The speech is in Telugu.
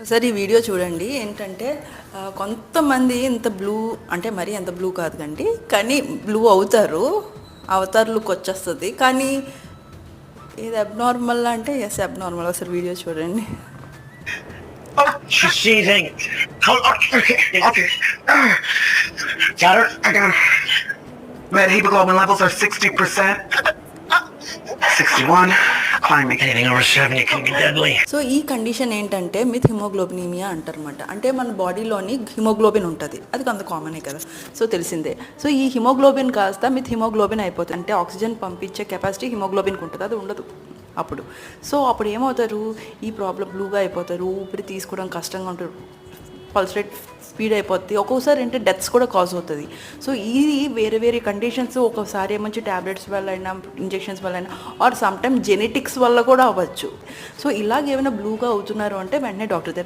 ఒకసారి ఈ వీడియో చూడండి. ఏంటంటే కొంతమంది ఇంత బ్లూ అంటే మరీ ఎంత బ్లూ కాదు కండి కానీ బ్లూ అవుతారు. అవతార్ లుక్ వచ్చేస్తుంది. కానీ ఇది అబ్నార్మల్ అంటే ఎస్ అబ్నార్మల్ ఒకసారి వీడియో చూడండి. Oh, hemoglobin levels are 60%. 61. So ఈ కండిషన్ ఏంటంటే మిత్ హిమోగ్లోబినీమియా అంటారనమాట అంటే మన బాడీలోని హిమోగ్లోబిన్ ఉంటుంది. అది కొంత కామనే కదా. సో తెలిసిందే. సో ఈ హిమోగ్లోబిన్ కాస్త మిత్ హిమోగ్లోబిన్ అయిపోతుంది. అంటే ఆక్సిజన్ పంపించే కెపాసిటీ హిమోగ్లోబిన్కి ఉంటుంది. అది ఉండదు అప్పుడు. సో అప్పుడు ఏమవుతారు? ఈ ప్రాబ్లం బ్లూగా అయిపోతారు. ఊపిరి తీసుకోవడం కష్టంగా ఉంటారు పల్స్ రేట్ స్పీడ్ అయిపోద్ది. ఒక్కోసారి అంటే డెత్స్ కూడా కాజ్ అవుతుంది. సో ఇది వేరే వేరే కండిషన్స్ ఒకసారి ఏమంచి ట్యాబ్లెట్స్ వల్ల అయినా ఇంజెక్షన్స్ వల్ల అయినా ఆర్ సమ్ టైమ్ జెనెటిక్స్ వల్ల కూడా అవ్వచ్చు. సో ఇలాగేమైనా బ్లూగా అవుతున్నారు అంటే వెంటనే డాక్టర్ దగ్గర